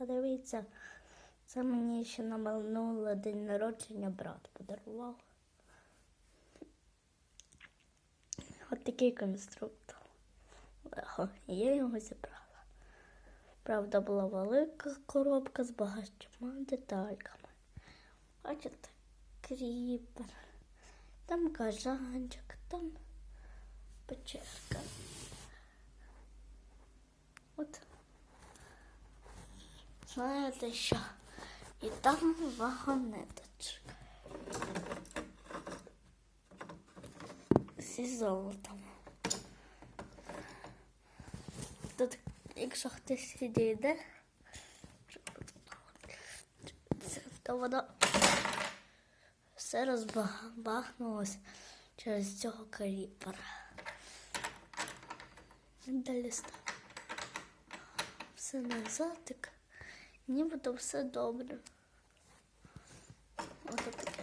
Подивіться, це мені ще на минуле день народження брат подарував. От такий конструктор. Я його зібрала. Правда, була велика коробка з багатьма детальками. Бачите, кріпер, там кажанчик, там печерка. От. Знаєте що? І там вагонеточка. Зі золотом. Тут, якщо хтось підійде, то воно все розбахнулось через цього кріпера. Далі став все назад, нібито все добре. Ось таке.